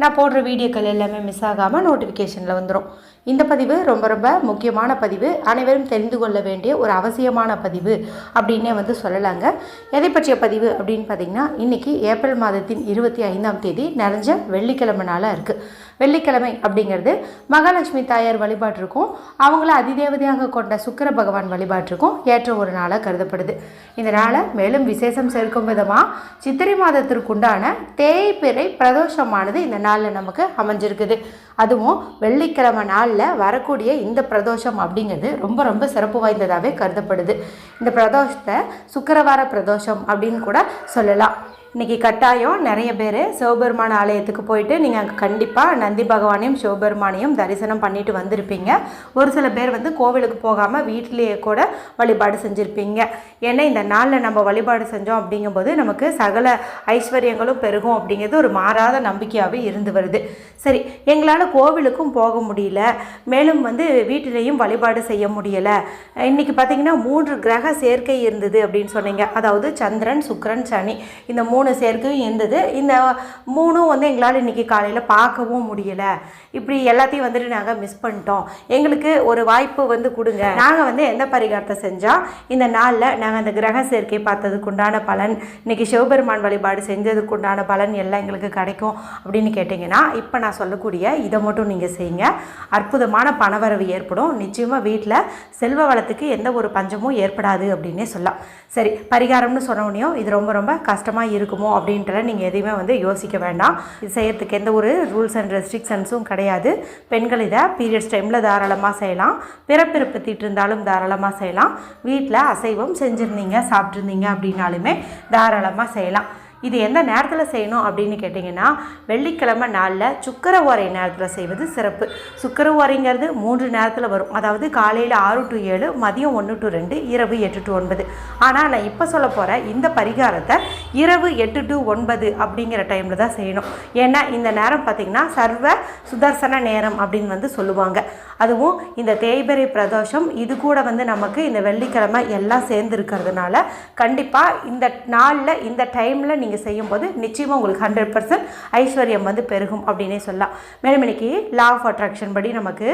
நான் போடுற வீடியோக்கள் எல்லாமே மிஸ் ஆகாமல் நோட்டிஃபிகேஷனில் வந்துடும் இந்த பதிவு ரொம்ப ரொம்ப முக்கியமான பதிவு. அனைவரும் தெரிந்து கொள்ள வேண்டிய ஒரு அவசியமான பதிவு அப்படின்னே வந்து சொல்லலாங்க. எதை பற்றிய பதிவு அப்படின்னு பார்த்தீங்கன்னா இன்றைக்கி ஏப்ரல் மாதத்தின் இருபத்தி ஐந்தாம் தேதி நிறைஞ்ச வெள்ளிக்கிழமை நாளாக இருக்குது வெள்ளிக்கிழமை அப்படிங்கிறது மகாலட்சுமி தாயார் வழிபாட்டிற்கும் அவங்கள அதிதேவதையாக கொண்ட சுக்கர பகவான் வழிபாட்டிற்கும் ஏற்ற ஒரு நாளாக கருதப்படுது. இந்த நாளை மேலும் விசேஷம் சேர்க்கும் விதமாக சித்திரை மாதத்திற்குண்டான தேய்பிறை பிரதோஷமானது இந்த நாளில் நமக்கு அமைஞ்சிருக்குது. அதுவும் வெள்ளிக்கிழமை நாளில் வரக்கூடிய இந்த பிரதோஷம் அப்படிங்கிறது ரொம்ப ரொம்ப சிறப்பு வாய்ந்ததாகவே கருதப்படுது. இந்த பிரதோஷத்தை சுக்கிரவார பிரதோஷம் அப்படின்னு கூட சொல்லலாம். இன்றைக்கி கட்டாயம் நிறைய பேர் சிவபெருமான ஆலயத்துக்கு போயிட்டு நீங்கள் அங்கே கண்டிப்பாக நந்தி பகவானையும் சிவபெருமானையும் தரிசனம் பண்ணிட்டு வந்திருப்பீங்க. ஒரு சில பேர் வந்து கோவிலுக்கு போகாமல் வீட்டிலேயே கூட வழிபாடு செஞ்சுருப்பீங்க. ஏன்னா இந்த நாளில் நம்ம வழிபாடு செஞ்சோம் அப்படிங்கும்போது நமக்கு சகல ஐஸ்வர்யங்களும் பெருகும் அப்படிங்கிறது ஒரு மாறாத நம்பிக்கையாகவே இருந்து வருது. சரி எங்களால் கோவிலுக்கும் போக முடியல. மேலும் வந்து வீட்டிலையும் வழிபாடு செய்ய முடியலை. இன்றைக்கி பார்த்தீங்கன்னா மூன்று கிரக சேர்க்கை இருந்தது அப்படின்னு சொன்னீங்க. அதாவது சந்திரன் சுக்ரன் சனி. இந்த மூணு மூணு சேர்க்கையும் இருந்தது. இந்த மூணும் வந்து எங்களால் இன்றைக்கி காலையில் பார்க்கவும் முடியலை. இப்படி எல்லாத்தையும் வந்துட்டு நாங்கள் மிஸ் பண்ணிட்டோம். எங்களுக்கு ஒரு வாய்ப்பு வந்து கொடுங்க. நாங்கள் வந்து எந்த பரிகாரத்தை செஞ்சால் இந்த நாளில் நாங்கள் அந்த கிரக சேர்க்கை பார்த்ததுக்கு உண்டான பலன் இன்றைக்கி சிவபெருமான் வழிபாடு செஞ்சதுக்கு உண்டான பலன் எல்லாம் எங்களுக்கு கிடைக்கும் அப்படின்னு கேட்டிங்கன்னா இப்போ நான் சொல்லக்கூடிய இதை மட்டும் நீங்கள் செய்யுங்க. அற்புதமான பணவரவு ஏற்படும். நிச்சயமாக வீட்டில் செல்வ வளத்துக்கு எந்த ஒரு பஞ்சமும் ஏற்படாது அப்படின்னே சொல்லலாம். சரி பரிகாரம்னு சொன்னோடனையும் இது ரொம்ப ரொம்ப கஷ்டமாக இருக்கும். இருக்குமோ அப்படின்றத நீங்கள் எதையுமே வந்து யோசிக்க வேண்டாம். இது செய்கிறதுக்கு எந்த ஒரு ரூல்ஸ் அண்ட் ரெஸ்ட்ரிக்ஷன்ஸும் கிடையாது. பெண்கள் இதை பீரியட்ஸ் டைமில் தாராளமாக செய்யலாம். பிறப்பிறப்பு தீட்டு இருந்தாலும் தாராளமாக செய்யலாம். வீட்டில் அசைவம் செஞ்சுருந்தீங்க சாப்பிட்ருந்தீங்க அப்படின்னாலுமே தாராளமாக செய்யலாம். இது எந்த நேரத்தில் செய்யணும் அப்படின்னு கேட்டிங்கன்னா வெள்ளிக்கிழமை நாளில் சுக்கர ஓரை நேரத்தில் செய்வது சிறப்பு. சுக்கர ஓரைங்கிறது மூன்று நேரத்தில் வரும். அதாவது காலையில் ஆறு டு ஏழு மதியம் ஒன்று டு ரெண்டு இரவு எட்டு டு ஒன்பது. ஆனால் நான் இப்போ சொல்ல போகிற இந்த பரிகாரத்தை இரவு எட்டு டு ஒன்பது அப்படிங்கிற டைமில் தான் செய்யணும். ஏன்னா இந்த நேரம் பார்த்திங்கன்னா சர்வ சுதர்சன நேரம் அப்படின்னு வந்து சொல்லுவாங்க. அதுவும் இந்த தேய்பிறை பிரதோஷம் இது கூட வந்து நமக்கு இந்த வெள்ளிக்கிழமை எல்லாம் சேர்ந்து இருக்கிறதுனால கண்டிப்பாக இந்த நாளில் இந்த டைமில் நீங்கள் செய்யும்போது நிச்சயமாக உங்களுக்கு ஹண்ட்ரட் பர்சன்ட் ஐஸ்வர்யம் வந்து பெருகும் அப்படின்னே சொல்லலாம். மேலும் இன்னைக்கு லா ஆஃப் அட்ராக்ஷன் படி நமக்கு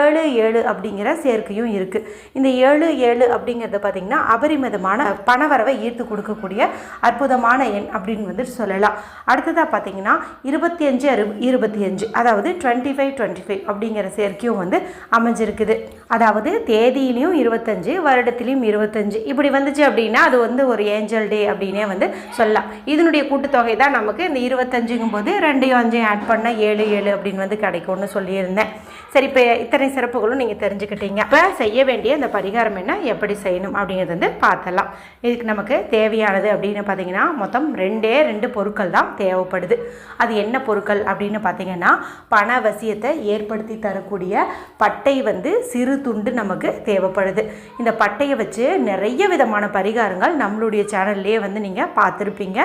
ஏழு ஏழு அப்படிங்கிற சேர்க்கையும் இருக்குது இந்த ஏழு ஏழு அப்படிங்கிறது பார்த்திங்கன்னா அபரிமிதமான பணவரவை ஈர்த்து கொடுக்கக்கூடிய அற்புதமான எண் அப்படின்னு வந்துட்டு சொல்லலாம். அடுத்ததாக பார்த்தீங்கன்னா இருபத்தி அஞ்சு அறு இருபத்தி அஞ்சு அதாவது டுவெண்ட்டி ஃபைவ் டுவெண்ட்டி ஃபைவ் அப்படிங்கிற சேர்க்கையும் வந்து அமைஞ்சிருக்குது. அதாவது தேதியிலையும் இருபத்தஞ்சு வருடத்திலையும் இருபத்தஞ்சு இப்படி வந்துச்சு அப்படின்னா அது வந்து ஒரு ஏஞ்சல் டே அப்படின்னே வந்து சொல்லலாம். இது இதனுடைய கூட்டுத்தொகை தான் நமக்கு இந்த இருபத்தஞ்சுங்கும் போது ரெண்டையும் அஞ்சையும் ஆட் பண்ணால் ஏழு ஏழு அப்படின்னு வந்து கிடைக்கும்னு சொல்லியிருந்தேன். சரி இப்போ இத்தனை சிறப்புகளும் நீங்கள் தெரிஞ்சுக்கிட்டீங்க. இப்போ செய்ய வேண்டிய இந்த பரிகாரம் என்ன எப்படி செய்யணும் அப்படிங்கிறது வந்து பார்த்தலாம் இதுக்கு நமக்கு தேவையானது அப்படின்னு பார்த்தீங்கன்னா மொத்தம் ரெண்டே ரெண்டு பொருட்கள் தான் தேவைப்படுது. அது என்ன பொருட்கள் அப்படின்னு பார்த்தீங்கன்னா பணவசியத்தை ஏற்படுத்தி தரக்கூடிய பட்டை வந்து சிறு துண்டு நமக்கு தேவைப்படுது. இந்த பட்டையை வச்சு நிறைய விதமான பரிகாரங்கள் நம்மளுடைய சேனல்லையே வந்து நீங்கள் பார்த்துருப்பீங்க.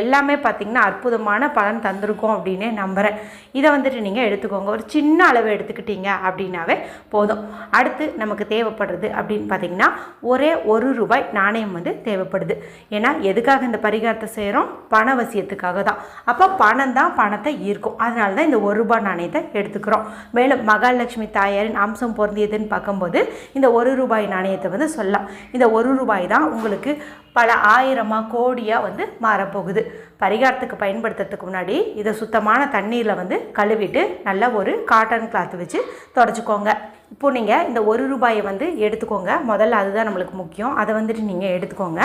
எல்லாமே பார்த்தீங்கன்னா அற்புதமான பலன் தந்திருக்கோம் அப்படின்னே நம்புகிறேன் இதை வந்துட்டு நீங்கள் எடுத்துக்கோங்க. ஒரு சின்ன அளவு எடுத்துக்கிட்டீங்க அப்படின்னாவே போதும். அடுத்து நமக்கு தேவைப்படுறது அப்படின்னு பார்த்தீங்கன்னா ஒரே ஒரு ரூபாய் நாணயம் வந்து தேவைப்படுது. ஏன்னா எதுக்காக இந்த பரிகாரத்தை செய்கிறோம் பணவசியத்துக்காக தான். அப்போ பணம் தான் பணத்தை ஈர்க்கும். அதனால தான் இந்த ஒரு ரூபாய் நாணயத்தை எடுத்துக்கிறோம். மேலும் மகாலட்சுமி தாயாரின் அம்சம் பொருந்தியதுன்னு பார்க்கும்போது இந்த ஒரு ரூபாய் நாணயத்தை வந்து சொல்லலாம். இந்த ஒரு ரூபாய் தான் உங்களுக்கு பல ஆயிரமாக கோடியாக வந்து மாறப்போகுது. பரிகாரத்துக்கு பயன்படுத்துறதுக்கு முன்னாடி இதை சுத்தமான தண்ணீரில் வந்து கழுவிட்டு நல்ல ஒரு காட்டன் கிளாத் வச்சு தொடச்சிக்கோங்க. இப்போது நீங்கள் இந்த ஒரு ரூபாயை வந்து எடுத்துக்கோங்க. முதல்ல அதுதான் நம்மளுக்கு முக்கியம். அதை வந்துட்டு நீங்கள் எடுத்துக்கோங்க.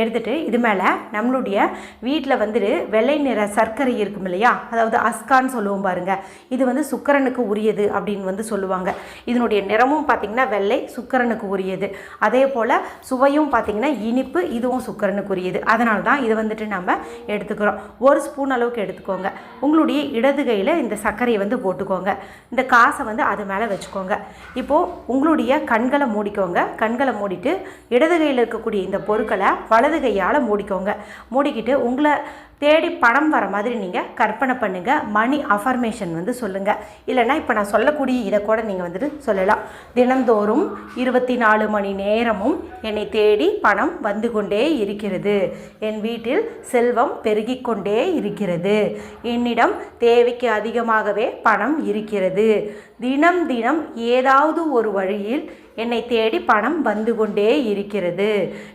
எடுத்துட்டு இது மேலே நம்மளுடைய வீட்டில் வந்துட்டு வெள்ளை நிற சர்க்கரை இருக்கும் இல்லையா? அதாவது அஸ்கான்னு சொல்லுவோம் பாருங்கள் இது வந்து சுக்கரனுக்கு உரியது அப்படின்னு வந்து சொல்லுவாங்க. இதனுடைய நிறமும் பார்த்திங்கன்னா வெள்ளை சுக்கரனுக்கு உரியது. அதே போல் சுவையும் பார்த்திங்கன்னா இனிப்பு இதுவும் சுக்கரனுக்கு உரியது. அதனால தான் இதை வந்துட்டு நம்ம எடுத்துக்கிறோம். ஒரு ஸ்பூன் அளவுக்கு எடுத்துக்கோங்க. உங்களுடைய இடது கையில் இந்த சர்க்கரையை வந்து போட்டுக்கோங்க. இந்த காசை வந்து அது மேலே வச்சுக்கோங்க. இப்போது உங்களுடைய கண்களை மூடிக்கோங்க. கண்களை மூடிட்டு இடது கையில் இருக்கக்கூடிய இந்த பொருட்களை வலது கையால் மூடிக்கோங்க. மூடிக்கிட்டு உங்களை தேடி பணம் வர மாதிரி நீங்கள் கற்பனை பண்ணுங்கள் மணி அஃபர்மேஷன் வந்து சொல்லுங்கள் இல்லைன்னா இப்போ நான் சொல்லக்கூடிய இதை கூட நீங்கள் வந்துட்டு சொல்லலாம். தினந்தோறும் இருபத்தி நாலு மணி நேரமும் என்னை தேடி பணம் வந்து கொண்டே இருக்கிறது. என் வீட்டில் செல்வம் பெருகிக்கொண்டே இருக்கிறது. என்னிடம் தேவைக்கு அதிகமாகவே பணம் இருக்கிறது. தினம் தினம் ஏதாவது ஒரு வழியில் என்னை தேடி பணம் வந்து கொண்டே இருக்கிறது.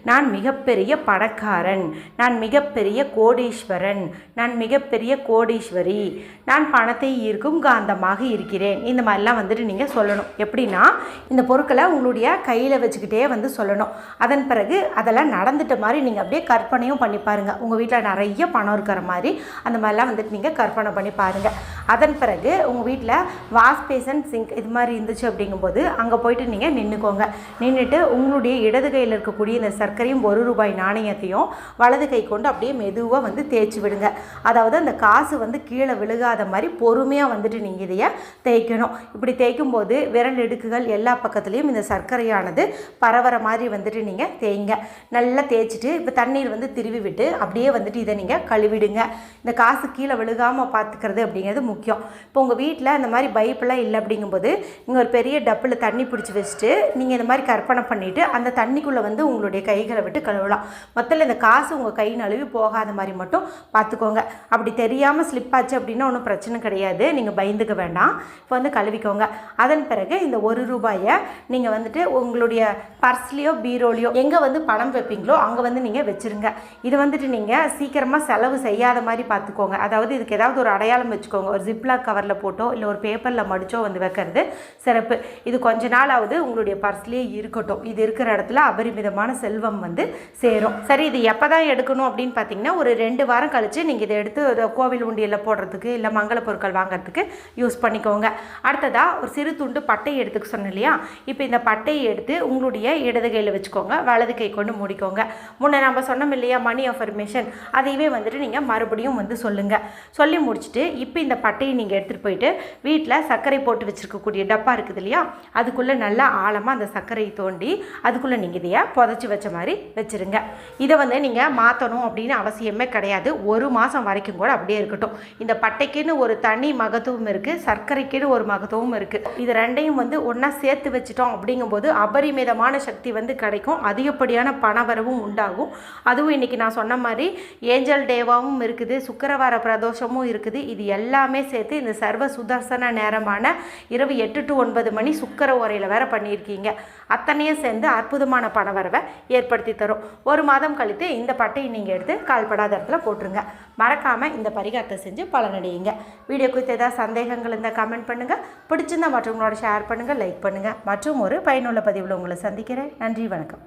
நான் மிகப்பெரிய பணக்காரன். நான் மிகப்பெரிய கோடீஸ்வரன். நான் மிகப்பெரிய கோடீஸ்வரி. நான் பணத்தை ஈர்க்கும் காந்தமாக இருக்கிறேன். இந்த மாதிரிலாம் வந்துட்டு நீங்கள் சொல்லணும். எப்படின்னா இந்த பொருட்களை உங்களுடைய கையில் வச்சுக்கிட்டே வந்து சொல்லணும். அதன் பிறகு அதெல்லாம் நடந்துட்ட மாதிரி நீங்கள் அப்படியே கற்பனையும் பண்ணி பாருங்கள் உங்கள் வீட்டில் நிறைய பணம் இருக்கிற மாதிரி அந்த மாதிரிலாம் வந்துட்டு நீங்கள் கற்பனை பண்ணி பாருங்கள் அதன் பிறகு உங்கள் வீட்டில் வாஷ் பேசன் சிங்க் இது மாதிரி இருந்துச்சு அப்படிங்கும்போது அங்கே போயிட்டு நீங்கள் நின்றுக்கோங்க நின்றுட்டு உங்களுடைய இடது கையில் இருக்கக்கூடிய இந்த சர்க்கரையும் ஒரு ரூபாய் நாணயத்தையும் வலது கை கொண்டு அப்படியே மெதுவாக வந்து தேய்ச்சி விடுங்க. அதாவது அந்த காசு வந்து கீழே விழுகாத மாதிரி பொறுமையாக வந்துட்டு நீங்கள் இதைய தேய்க்கணும். இப்படி தேய்க்கும் போது விரல் இடுக்குகள் எல்லா பக்கத்துலேயும் இந்த சர்க்கரையானது பரவற மாதிரி வந்துட்டு நீங்கள் தேய்ங்க. நல்லா தேய்ச்சிட்டு இப்போ தண்ணீர் வந்து திருவி விட்டு அப்படியே வந்துட்டு இதை நீங்கள் கழுவிடுங்க. இந்த காசு கீழே விழுகாமல் பார்த்துக்கிறது அப்படிங்கிறது முக்கியம். இப்போ உங்கள் வீட்டில் இந்த மாதிரி பைப்பெல்லாம் இல்லை அப்படிங்கும்போது இங்கே ஒரு பெரிய டப்பில் தண்ணி பிடிச்சி வச்சுட்டு நீங்கள் இந்த மாதிரி கற்பனை பண்ணிவிட்டு அந்த தண்ணிக்குள்ளே வந்து உங்களுடைய கைகளை விட்டு கழுவலாம். மொத்தத்தில் இந்த காசு உங்கள் கை நழுவி போகாத மாதிரி மட்டும் பார்த்துக்கோங்க அப்படி தெரியாமல் ஸ்லிப் ஆச்சு அப்படின்னா ஒன்றும் பிரச்சனை கிடையாது. நீங்கள் பயந்துக்க வேண்டாம். இப்போ வந்து கழுவிக்கோங்க. அதன் பிறகு இந்த ஒரு ரூபாயை நீங்கள் வந்துட்டு உங்களுடைய பர்ஸ்லேயோ பீரோலையோ எங்கே வந்து பணம் வைப்பீங்களோ அங்கே வந்து நீங்கள் வச்சுருங்க. இது வந்துட்டு நீங்கள் சீக்கிரமாக செலவு செய்யாத மாதிரி பார்த்துக்கோங்க அதாவது இதுக்கு ஏதாவது ஒரு அடையாளம் வச்சுக்கோங்க. ஒரு ஜிப்லாக் கவரில் போட்டோ இல்லை ஒரு பேப்பரில் மடித்தோ வந்து வைக்கிறது சிறப்பு. இது கொஞ்ச நாளாவது உங்களுடைய பர்ஸ்லேயே இருக்கட்டும். இது இருக்கிற இடத்துல அபரிமிதமான செல்வம் வந்து சேரும். சரி இது எப்போ தான் எடுக்கணும் அப்படின்னு பார்த்தீங்கன்னா ஒரு ரெண்டு வாரம் கழித்து நீங்கள் இதை எடுத்து கோவில் உண்டியலில் போடுறதுக்கு இல்லை மங்கள பொருட்கள் வாங்குறதுக்கு யூஸ் பண்ணிக்கோங்க. அடுத்ததாக ஒரு சிறு துண்டு பட்டை எடுத்துக்க சொன்னேன் இல்லையா? இப்போ இந்த பட்டையை எடுத்து உங்களுடைய இடது கையில் வச்சுக்கோங்க. வலது கை கொண்டு மூடிக்கோங்க. முன்ன நம்ம சொன்னோம் இல்லையா மணி அஃபர்மேஷன் அதையவே வந்துட்டு நீங்கள் மறுபடியும் வந்து சொல்லுங்கள் சொல்லி முடிச்சுட்டு இப்போ இந்த பட்டையை நீங்கள் எடுத்துகிட்டு போயிட்டு வீட்டில் சர்க்கரை போட்டு வச்சுருக்கக்கூடிய டப்பா இருக்குது இல்லையா? அதுக்குள்ளே நல்லா ஆழமாக அந்த சர்க்கரையை தோண்டி அதுக்குள்ளே நீங்கள் இதையை புதைச்சி வச்ச மாதிரி வச்சுருங்க. இதை வந்து நீங்கள் மாற்றணும் அப்படின்னு அவசியமே கிடையாது. ஒரு மாதம் வரைக்கும் கூட அப்படியே இருக்கட்டும். இந்த பட்டைக்குன்னு ஒரு தனி மகத்துவம் இருக்குது சர்க்கரைக்குன்னு ஒரு மகத்துவம் இருக்குது இது ரெண்டையும் வந்து ஒன்றா சேர்த்து வச்சிட்டோம் அப்படிங்கும்போது அபரிமிதமான சக்தி வந்து கிடைக்கும். அதிகப்படியான பணவரவும் உண்டாகும். அதுவும் இன்றைக்கி நான் சொன்ன மாதிரி ஏஞ்சல் டேவாவும் இருக்குது சுக்கரவார பிரதோஷமும் இருக்குது. இது எல்லாமே சேர்த்து இந்த சர்வ சுதர்சன நேரமான இரவு எட்டு டு ஒன்பது மணி சுக்கர உரையில் வேற பண்ணியிருக்கீங்க. அத்தனையும் சேர்ந்து அற்புதமான பணவரவை ஏற்படுத்தி தரும். ஒரு மாதம் கழித்து இந்த பட்டையை நீங்கள் எடுத்து கால்படாத இடத்துல போட்டுருங்க. மறக்காமல் இந்த பரிகாரத்தை செஞ்சு பலனடையுங்க. வீடியோ குறித்து ஏதாவது சந்தேகங்கள் இருந்தால் கமெண்ட் பண்ணுங்கள் பிடிச்சிருந்தா மற்றவங்களோட ஷேர் பண்ணுங்கள் லைக் பண்ணுங்கள் மற்றும் ஒரு பயனுள்ள பதிவில் உங்களை சந்திக்கிறேன். நன்றி வணக்கம்.